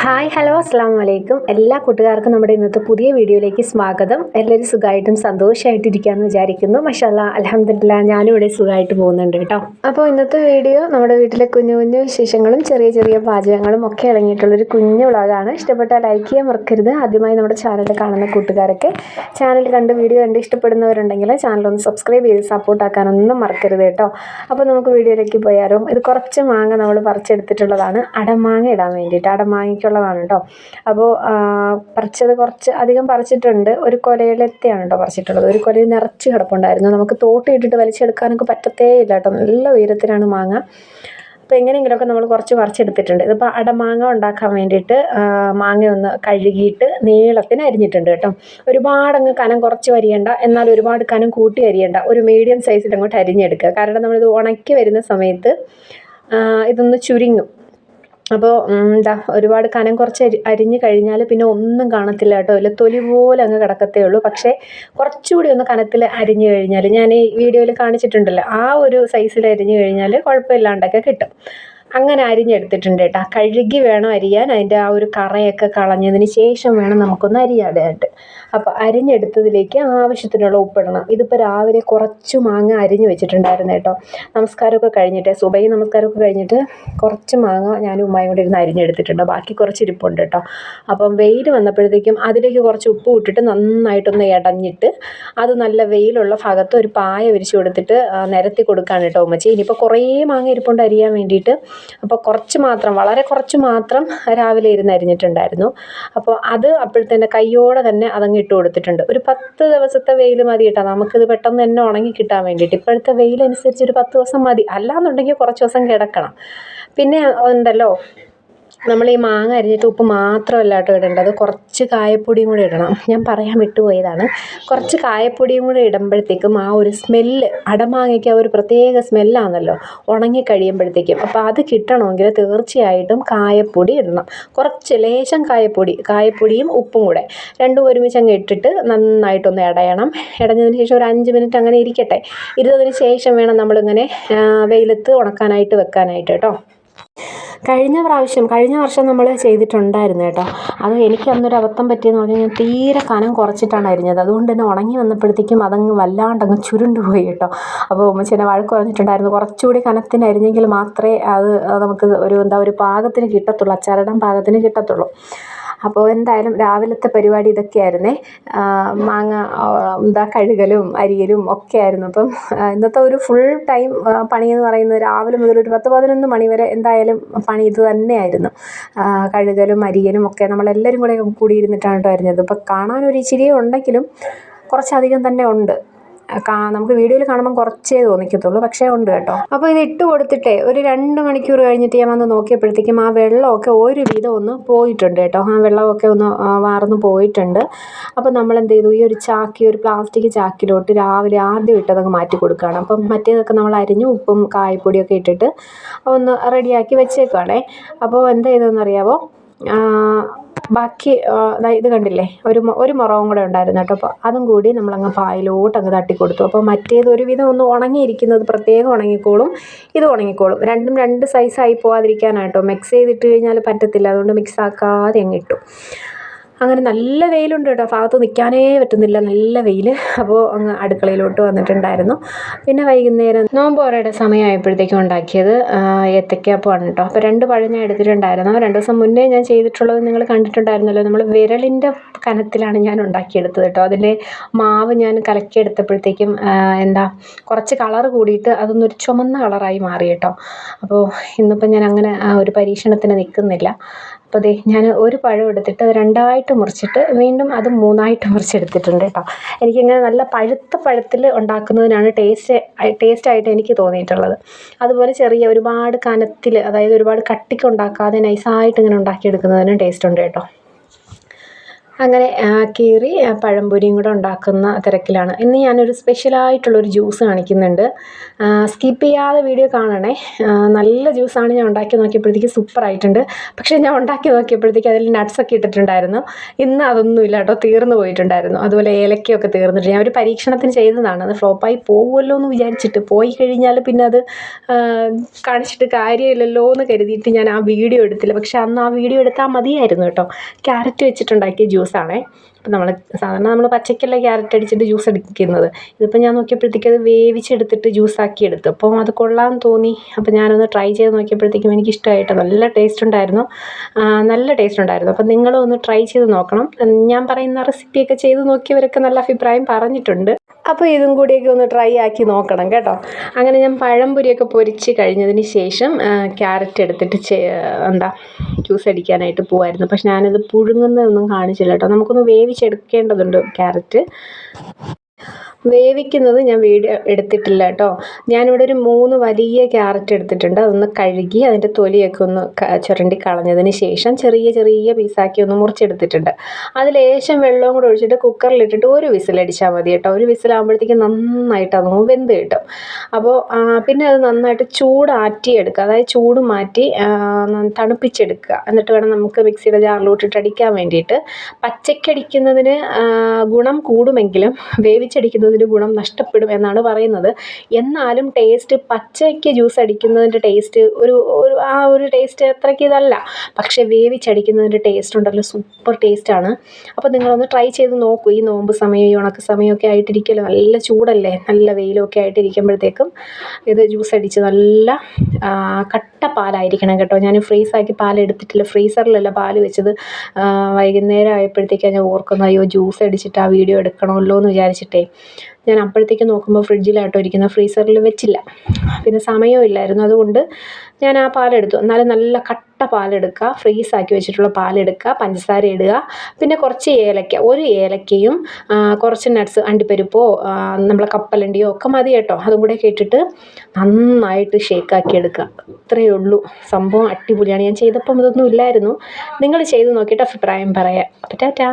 Hi hello അസ്സാം വലൈക്കും എല്ലാ കൂട്ടുകാർക്കും നമ്മുടെ ഇന്നത്തെ പുതിയ വീഡിയോയിലേക്ക് സ്വാഗതം. എല്ലാവരും സുഖമായിട്ടും സന്തോഷമായിട്ടിരിക്കാമെന്ന് വിചാരിക്കുന്നു. മഷാല്ല അലഹമില്ല ഞാനും ഇവിടെ സുഖമായിട്ട് പോകുന്നുണ്ട് കേട്ടോ. അപ്പോൾ ഇന്നത്തെ വീഡിയോ നമ്മുടെ വീട്ടിലെ കുഞ്ഞു കുഞ്ഞു വിശേഷങ്ങളും ചെറിയ ചെറിയ പാചകങ്ങളും ഒക്കെ ഇറങ്ങിയിട്ടുള്ളൊരു കുഞ്ഞു വ്ളോഗാണ്. ഇഷ്ടപ്പെട്ടാൽ ലൈക്ക് ചെയ്യാൻ മറക്കരുത്. ആദ്യമായി നമ്മുടെ ചാനൽ കാണുന്ന കൂട്ടുകാരൊക്കെ ചാനൽ കണ്ട് വീഡിയോ കണ്ട് ഇഷ്ടപ്പെടുന്നവരുണ്ടെങ്കിൽ ചാനൽ ഒന്ന് സബ്സ്ക്രൈബ് ചെയ്ത് സപ്പോർട്ടാക്കാനൊന്നും മറക്കരുത് കേട്ടോ. അപ്പോൾ നമുക്ക് വീഡിയോയിലേക്ക് പോയാലും. ഇത് കുറച്ച് മാങ്ങ നമ്മൾ പറിച്ചെടുത്തിട്ടുള്ളതാണ്. അടമാങ്ങ ഇടാൻ വേണ്ടിയിട്ട്. അടമാങ്ങയ്ക്കുള്ളതാണ് കേട്ടോ അപ്പോൾ പറിച്ചത് കുറച്ച് അധികം പറിച്ചിട്ടുണ്ട്. ഒരു കൊലയിലെത്തിയാണ് കേട്ടോ പറിച്ചിട്ടുള്ളത്. ഒരു കൊലയിൽ നിറച്ച് കിടപ്പുണ്ടായിരുന്നു. നമുക്ക് തോട്ടിയിട്ടിട്ട് വലിച്ചെടുക്കാനൊക്കെ പറ്റത്തേ ഇല്ല കേട്ടോ നല്ല ഉയരത്തിലാണ് മാങ്ങ. അപ്പോൾ എങ്ങനെയെങ്കിലുമൊക്കെ നമ്മൾ കുറച്ച് പറിച്ചെടുത്തിട്ടുണ്ട്. ഇതിപ്പോൾ അടമാങ്ങ ഉണ്ടാക്കാൻ വേണ്ടിയിട്ട് മാങ്ങ ഒന്ന് കഴുകിയിട്ട് നീളത്തിന് അരിഞ്ഞിട്ടുണ്ട് കേട്ടോ. ഒരുപാട് അങ്ങ് കനം കുറച്ച് അരിയണ്ട എന്നാൽ ഒരുപാട് കനം കൂട്ടി അരിയണ്ട. ഒരു മീഡിയം സൈസിൽ അങ്ങോട്ട് അരിഞ്ഞെടുക്കുക. കാരണം നമ്മളിത് ഉണക്കി വരുന്ന സമയത്ത് ഇതൊന്ന് ചുരുങ്ങും. അപ്പോൾ എന്താ ഒരുപാട് കനം കുറച്ച് അരി അരിഞ്ഞ് കഴിഞ്ഞാൽ പിന്നെ ഒന്നും കാണത്തില്ല കേട്ടോ. അല്ല തൊലി പോലെ അങ്ങ് കിടക്കത്തേ ഉള്ളൂ. പക്ഷേ കുറച്ചുകൂടി ഒന്ന് കനത്തിൽ അരിഞ്ഞു കഴിഞ്ഞാൽ ഞാൻ ഈ വീഡിയോയിൽ കാണിച്ചിട്ടുണ്ടല്ലോ ആ ഒരു സൈസിൽ അരിഞ്ഞു കഴിഞ്ഞാൽ കുഴപ്പമില്ലാണ്ടൊക്കെ കിട്ടും. അങ്ങനെ അരിഞ്ഞെടുത്തിട്ടുണ്ട് കേട്ടോ. കഴുകി വേണം അരിയാൻ. അതിന്റെ ആ ഒരു കറയൊക്കെ കളഞ്ഞതിന് ശേഷം വേണം നമുക്കൊന്ന് അരിയാനായിട്ട്. അപ്പോൾ അരിഞ്ഞെടുത്തതിലേക്ക് ആവശ്യത്തിനുള്ള ഉപ്പിടണം. ഇതിപ്പോൾ രാവിലെ കുറച്ച് മാങ്ങ അരിഞ്ഞ് വെച്ചിട്ടുണ്ടായിരുന്നു കേട്ടോ. നമസ്കാരമൊക്കെ കഴിഞ്ഞിട്ട് സുബൈ നമസ്കാരമൊക്കെ കഴിഞ്ഞിട്ട് കുറച്ച് മാങ്ങ ഞാൻ ഉമ്മായി കൂടി ഇരുന്ന് അരിഞ്ഞെടുത്തിട്ടുണ്ട്. ബാക്കി കുറച്ച് ഇരിപ്പുണ്ട് കേട്ടോ. അപ്പം വെയിൽ വന്നപ്പോഴത്തേക്കും അതിലേക്ക് കുറച്ച് ഉപ്പ് ഇട്ടിട്ട് നന്നായിട്ടൊന്ന് ഇടഞ്ഞിട്ട് അത് നല്ല വെയിലുള്ള ഭാഗത്ത് ഒരു പായ വിരിച്ചു കൊടുത്തിട്ട് നിരത്തി കൊടുക്കുകയാണ് കേട്ടോ ഉമ്മച്ചി. ഇനിയിപ്പോൾ കുറേ മാങ്ങ ഇരിപ്പുണ്ട് അരിയാൻ വേണ്ടിയിട്ട്. അപ്പോൾ കുറച്ച് മാത്രം വളരെ കുറച്ച് മാത്രം രാവിലെ ഇരുന്ന് അരിഞ്ഞിട്ടുണ്ടായിരുന്നു. അപ്പോൾ അത് അപ്പോഴത്തേന്റെ കയ്യോടെ തന്നെ അതങ്ങ് ഇട്ട് കൊടുത്തിട്ടുണ്ട്. ഒരു പത്ത് ദിവസത്തെ വെയിൽ മതി കേട്ടോ. നമുക്കിത് പെട്ടെന്ന് തന്നെ ഉണങ്ങി കിട്ടാൻ വേണ്ടിയിട്ട്. ഇപ്പോഴത്തെ വെയിലനുസരിച്ച് ഒരു പത്ത് ദിവസം മതി. അല്ലാന്നുണ്ടെങ്കിൽ കുറച്ച് ദിവസം കിടക്കണം. പിന്നെ ഉണ്ടല്ലോ നമ്മൾ ഈ മാങ്ങ അരിഞ്ഞിട്ട് ഉപ്പ് മാത്രമല്ല കേട്ടോ ഇടേണ്ടത്. കുറച്ച് കായപ്പൊടിയും കൂടി ഇടണം. ഞാൻ പറയാൻ വിട്ടുപോയതാണ്. കുറച്ച് കായപ്പൊടിയും കൂടി ഇടുമ്പോഴത്തേക്കും ആ ഒരു സ്മെല്ല് അടമാങ്ങയ്ക്ക് ആ ഒരു പ്രത്യേക സ്മെല്ലാണല്ലോ ഉണങ്ങി കഴിയുമ്പോഴത്തേക്കും. അപ്പോൾ അത് കിട്ടണമെങ്കിൽ തീർച്ചയായിട്ടും കായപ്പൊടി ഇടണം. കുറച്ച് ലേശം കായപ്പൊടി കായപ്പൊടിയും ഉപ്പും കൂടെ. രണ്ടും ഒരുമിച്ച് അങ്ങ് ഇട്ടിട്ട് നന്നായിട്ടൊന്ന് ഇടയണം. ഇടഞ്ഞതിന് ശേഷം ഒരു അഞ്ച് മിനിറ്റ് അങ്ങനെ ഇരിക്കട്ടെ. ഇരുന്നതിന് ശേഷം വേണം നമ്മളിങ്ങനെ വെയിലത്ത് ഉണക്കാനായിട്ട് വെക്കാനായിട്ട് കേട്ടോ. കഴിഞ്ഞ പ്രാവശ്യം കഴിഞ്ഞ വർഷം നമ്മൾ ചെയ്തിട്ടുണ്ടായിരുന്നു കേട്ടോ. അത് എനിക്ക് അന്നൊരു അബദ്ധം പറ്റിയെന്ന് പറഞ്ഞാൽ ഞാൻ തീരെ കനം കുറച്ചിട്ടാണ് അരിഞ്ഞത്. അതുകൊണ്ട് തന്നെ ഉണങ്ങി വന്നപ്പോഴത്തേക്കും അതങ്ങ് വല്ലാണ്ടങ്ങ് ചുരുണ്ടു പോയി കേട്ടോ. അപ്പോൾ ഉമ്മച്ചേനെ വഴക്ക് പറഞ്ഞിട്ടുണ്ടായിരുന്നു കുറച്ചുകൂടി കനത്തിന് അരിഞ്ഞെങ്കിൽ മാത്രമേ അത് നമുക്ക് ഒരു എന്താ ഒരു പാകത്തിന് കിട്ടത്തുള്ളൂ അച്ചാറിടാൻ പാകത്തിന് കിട്ടത്തുള്ളൂ. അപ്പോൾ എന്തായാലും രാവിലത്തെ പരിപാടി ഇതൊക്കെയായിരുന്നേ. മാങ്ങ എന്താ കഴുകലും അരിയലും ഒക്കെ ആയിരുന്നു അപ്പം ഇന്നത്തെ ഒരു ഫുൾ ടൈം പണി എന്ന് പറയുന്നത് രാവിലെ മുതൽ ഒരു പത്ത് പതിനൊന്ന് മണി വരെ എന്തായാലും പണി ഇത് തന്നെയായിരുന്നു. കഴുകലും അരിയലും ഒക്കെ നമ്മളെല്ലാവരും കൂടെ കൂടിയിരുന്നിട്ടാണ് കേട്ടോ അരിഞ്ഞത്. ഇപ്പം കാണാനൊരു ഇച്ചിരി ഉണ്ടെങ്കിലും കുറച്ചധികം തന്നെ ഉണ്ട്. നമുക്ക് വീഡിയോയിൽ കാണുമ്പോൾ കുറച്ചേ തോന്നിക്കത്തുള്ളൂ. പക്ഷേ ഉണ്ട് കേട്ടോ. അപ്പോൾ ഇത് ഇട്ട് കൊടുത്തിട്ടേ ഒരു രണ്ട് മണിക്കൂർ കഴിഞ്ഞിട്ട് ഞാൻ വന്ന് നോക്കിയപ്പോഴത്തേക്കും ആ വെള്ളമൊക്കെ ഒരു വിധം ഒന്ന് പോയിട്ടുണ്ട് കേട്ടോ. ആ വെള്ളമൊക്കെ ഒന്ന് വാർന്ന് പോയിട്ടുണ്ട്. അപ്പോൾ നമ്മൾ എന്ത് ചെയ്തു? ഈ ഒരു ചാക്കി ഒരു പ്ലാസ്റ്റിക് ചാക്കിലോട്ട് രാവിലെ ആദ്യം ഇട്ടതൊക്കെ മാറ്റി കൊടുക്കുകയാണ്. അപ്പം മറ്റേതൊക്കെ നമ്മൾ അരിഞ്ഞ് ഉപ്പും കായപ്പൊടിയൊക്കെ ഇട്ടിട്ട് ഒന്ന് റെഡിയാക്കി വെച്ചേക്കുവാണേ. അപ്പോൾ എന്ത് ചെയ്തതെന്നറിയാമോ ബാക്കി ഇത് കണ്ടില്ലേ? ഒരു ഒരു മുറവും കൂടെ ഉണ്ടായിരുന്നു കേട്ടോ. അപ്പോൾ അതും കൂടി നമ്മളങ്ങ് പായലോട്ട് അങ്ങ് തട്ടി കൊടുത്തു അപ്പോൾ മറ്റേത് ഒരുവിധം ഒന്ന് ഉണങ്ങിയിരിക്കുന്നത് പ്രത്യേകം ഉണങ്ങിക്കോളും ഇത് ഉണങ്ങിക്കോളും. രണ്ടും രണ്ട് സൈസായി പോകാതിരിക്കാനായിട്ടോ മിക്സ് ചെയ്തിട്ട് കഴിഞ്ഞാൽ പറ്റത്തില്ല. അതുകൊണ്ട് മിക്സ് ആക്കാതെ അങ്ങ് ഇട്ടു. അങ്ങനെ നല്ല വെയിലുണ്ട് കേട്ടോ. ഭാഗത്ത് നിൽക്കാനേ പറ്റുന്നില്ല. നല്ല വെയിൽ അപ്പോൾ അങ്ങ് അടുക്കളയിലോട്ട് വന്നിട്ടുണ്ടായിരുന്നു. പിന്നെ വൈകുന്നേരം നോമ്പോറയുടെ സമയമായപ്പോഴത്തേക്കും ഉണ്ടാക്കിയത് ഏത്തയ്ക്കാപ്പമാണ് കേട്ടോ. അപ്പോൾ രണ്ട് പഴം ഞാൻ എടുത്തിട്ടുണ്ടായിരുന്നു. രണ്ട് ദിവസം മുന്നേ ഞാൻ ചെയ്തിട്ടുള്ളത് നിങ്ങൾ കണ്ടിട്ടുണ്ടായിരുന്നല്ലോ. നമ്മൾ വിരലിന്റെ കനത്തിലാണ് ഞാൻ ഉണ്ടാക്കിയെടുത്തത് കേട്ടോ. അതിന്റെ മാവ് ഞാൻ കലക്കിയെടുത്തപ്പോഴത്തേക്കും എന്താ കുറച്ച് കളർ കൂടിയിട്ട് അതൊന്നൊരു ചുമന്ന കളറായി മാറി കേട്ടോ. അപ്പോൾ ഇന്നിപ്പോൾ ഞാൻ അങ്ങനെ ഒരു പരീക്ഷണത്തിന് നിൽക്കുന്നില്ല. അപ്പോൾ ദേ ഞാൻ ഒരു പഴം എടുത്തിട്ട് അത് രണ്ടായിട്ട് മുറിച്ചിട്ട് വീണ്ടും അത് മൂന്നായിട്ട് മുറിച്ചെടുത്തിട്ടുണ്ട് കേട്ടോ. എനിക്കിങ്ങനെ നല്ല പഴുത്ത പഴത്തിൽ ഉണ്ടാക്കുന്നതിനാണ് ടേസ്റ്റ് ആയിട്ട് എനിക്ക് തോന്നിയിട്ടുള്ളത്. അതുപോലെ ചെറിയ ഒരുപാട് കനത്തിൽ അതായത് ഒരുപാട് കട്ടിക്ക് ഉണ്ടാക്കാതെ നൈസായിട്ട് ഇങ്ങനെ ഉണ്ടാക്കിയെടുക്കുന്നതിനും ടേസ്റ്റ് ഉണ്ട് കേട്ടോ. അങ്ങനെ കീറി പഴംപൊരിയും കൂടെ ഉണ്ടാക്കുന്ന തിരക്കിലാണ്. ഇന്ന് ഞാനൊരു സ്പെഷ്യലായിട്ടുള്ളൊരു ജ്യൂസ് കാണിക്കുന്നുണ്ട്. സ്കിപ്പ് ചെയ്യാതെ വീഡിയോ കാണണേ. നല്ല ജ്യൂസാണ് ഞാൻ ഉണ്ടാക്കി നോക്കിയപ്പോഴത്തേക്ക് സൂപ്പറായിട്ടുണ്ട്. പക്ഷേ ഞാൻ ഉണ്ടാക്കി നോക്കിയപ്പോഴത്തേക്ക് അതിൽ നട്ട്സൊക്കെ ഇട്ടിട്ടുണ്ടായിരുന്നു. ഇന്ന് അതൊന്നുമില്ല കേട്ടോ തീർന്നു പോയിട്ടുണ്ടായിരുന്നു. അതുപോലെ ഏലക്കയൊക്കെ തീർന്നിട്ട് ഞാൻ ഒരു പരീക്ഷണത്തിന് ചെയ്തതാണ്. അത് ഫ്ലോപ്പായി പോകുമല്ലോ എന്ന് വിചാരിച്ചിട്ട് പോയി കഴിഞ്ഞാൽ പിന്നെ അത് കാണിച്ചിട്ട് കാര്യമില്ലല്ലോ എന്ന് കരുതിയിട്ട് ഞാൻ ആ വീഡിയോ എടുത്തില്ല. പക്ഷേ അന്ന് ആ വീഡിയോ എടുത്താൽ മതിയായിരുന്നു കേട്ടോ. ക്യാരറ്റ് വെച്ചിട്ടുണ്ടാക്കിയ ജ്യൂസാണേ അപ്പം നമ്മൾ സാധാരണ നമ്മൾ പച്ചക്കല്ലേ ക്യാരറ്റ് അടിച്ചിട്ട് ജ്യൂസ് അടിക്കുന്നത്. ഇതിപ്പോൾ ഞാൻ നോക്കിയപ്പോഴത്തേക്ക് അത് വേവിച്ചെടുത്തിട്ട് ജ്യൂസാക്കി എടുത്തു. അപ്പോൾ അത് കൊള്ളാമെന്ന് തോന്നി. അപ്പോൾ ഞാനൊന്ന് ട്രൈ ചെയ്ത് നോക്കിയപ്പോഴത്തേക്കും എനിക്ക് ഇഷ്ടമായിട്ട് നല്ല ടേസ്റ്റ് ഉണ്ടായിരുന്നു. നല്ല ടേസ്റ്റ് ഉണ്ടായിരുന്നു. അപ്പോൾ നിങ്ങളും ഒന്ന് ട്രൈ ചെയ്ത് നോക്കണം. ഞാൻ പറയുന്ന റെസിപ്പിയൊക്കെ ചെയ്ത് നോക്കിയവരൊക്കെ നല്ല അഭിപ്രായം പറഞ്ഞിട്ടുണ്ട്. അപ്പോൾ ഇതും കൂടിയൊക്കെ ഒന്ന് ട്രൈ ആക്കി നോക്കണം കേട്ടോ. അങ്ങനെ ഞാൻ പഴംപൊരിയൊക്കെ പൊരിച്ച് കഴിഞ്ഞതിന് ശേഷം ക്യാരറ്റ് എടുത്തിട്ട് എന്താ ജ്യൂസ് അടിക്കാനായിട്ട് പോവായിരുന്നു. പക്ഷെ ഞാനത് പുഴുങ്ങുന്നതൊന്നും കാണിച്ചില്ല കേട്ടോ. നമുക്കൊന്ന് വേവിച്ചെടുക്കേണ്ടതുണ്ട് ക്യാരറ്റ്. വേവിക്കുന്നത് ഞാൻ വീഡിയോ എടുത്തിട്ടില്ല കേട്ടോ. ഞാനിവിടെ ഒരു മൂന്ന് വലിയ ക്യാരറ്റ് എടുത്തിട്ടുണ്ട്. അതൊന്ന് കഴുകി അതിന്റെ തൊലിയൊക്കെ ഒന്ന് ചുരണ്ടി കളഞ്ഞതിന് ശേഷം ചെറിയ ചെറിയ പീസാക്കി ഒന്ന് മുറിച്ചെടുത്തിട്ടുണ്ട്. അതിൽ ലേശം വെള്ളവും കൂടെ ഒഴിച്ചിട്ട് കുക്കറിലിട്ടിട്ട് ഒരു വിസിലടിച്ചാൽ മതി കേട്ടോ. ഒരു വിസിലാകുമ്പോഴത്തേക്കും നന്നായിട്ട് അതങ്ങ് വെന്ത് കിട്ടും. അപ്പോൾ പിന്നെ അത് നന്നായിട്ട് ചൂടാറ്റിയെടുക്കുക. അതായത് ചൂട് മാറ്റി തണുപ്പിച്ചെടുക്കുക. എന്നിട്ട് വേണം നമുക്ക് മിക്സിയുടെ ജാറിലോട്ടിട്ട് അടിക്കാൻ വേണ്ടിയിട്ട്. പച്ചക്കടിക്കുന്നതിന് ഗുണം കൂടുമെങ്കിലും വേവിച്ചടിക്കുന്നതിന് ഗുണം നഷ്ടപ്പെടും എന്നാണ് പറയുന്നത്. എന്നാലും ടേസ്റ്റ് പച്ചയ്ക്ക് ജ്യൂസ് അടിക്കുന്നതിന്റെ ടേസ്റ്റ് ഒരു ഒരു ആ ഒരു ടേസ്റ്റ് അത്രയ്ക്ക് ഇതല്ല. പക്ഷേ വേവിച്ചടിക്കുന്നതിന്റെ ടേസ്റ്റ് ഉണ്ടല്ലോ സൂപ്പർ ടേസ്റ്റാണ് അപ്പോൾ നിങ്ങളൊന്ന് ട്രൈ ചെയ്ത് നോക്കൂ. ഈ നോമ്പ് സമയം ഈ ഉണക്ക സമയമൊക്കെ ആയിട്ടിരിക്കലോ നല്ല ചൂടല്ലേ? നല്ല വെയിലൊക്കെ ആയിട്ടിരിക്കുമ്പോഴത്തേക്കും ഇത് ജ്യൂസ് അടിച്ച് നല്ല കട്ട പാലായിരിക്കണം കേട്ടോ. ഞാൻ ഫ്രീസാക്കി പാലെടുത്തിട്ടില്ല ഫ്രീസറിലല്ല പാൽ വെച്ചത്. വൈകുന്നേരം ആയപ്പോഴത്തേക്കാണ് ഞാൻ ഓർക്കുന്നത് അയ്യോ ജ്യൂസ് അടിച്ചിട്ട് ആ വീഡിയോ എടുക്കണമല്ലോ എന്ന് വിചാരിച്ചിട്ടേ. ഞാൻ അപ്പോഴത്തേക്ക് നോക്കുമ്പോൾ ഫ്രിഡ്ജിലാട്ടോ ഇരിക്കുന്ന. ഫ്രീസറിൽ വെച്ചില്ല. പിന്നെ സമയവും ഇല്ലായിരുന്നു. അതുകൊണ്ട് ഞാൻ ആ പാലെടുത്തു. എന്നാലും നല്ല കട്ട പാലെടുക്കുക. ഫ്രീസാക്കി വെച്ചിട്ടുള്ള പാലെടുക്കുക. പഞ്ചസാര ഇടുക. പിന്നെ കുറച്ച് ഏലക്ക. ഒരു ഏലക്കയും കുറച്ച് നട്ട്സ് അണ്ടിപ്പരിപ്പോ നമ്മളെ കപ്പലണ്ടിയോ ഒക്കെ മതി കേട്ടോ. അതും കൂടെ ഇട്ടിട്ട് നന്നായിട്ട് ഷേക്കാക്കി എടുക്കുക. ഇത്രയേ ഉള്ളൂ. സംഭവം അടിപൊളിയാണ്. ഞാൻ ചെയ്തപ്പം ഇതൊന്നും ഇല്ലായിരുന്നു. നിങ്ങൾ ചെയ്ത് നോക്കിയിട്ട് അഭിപ്രായം പറയാം. ടാറ്റാ.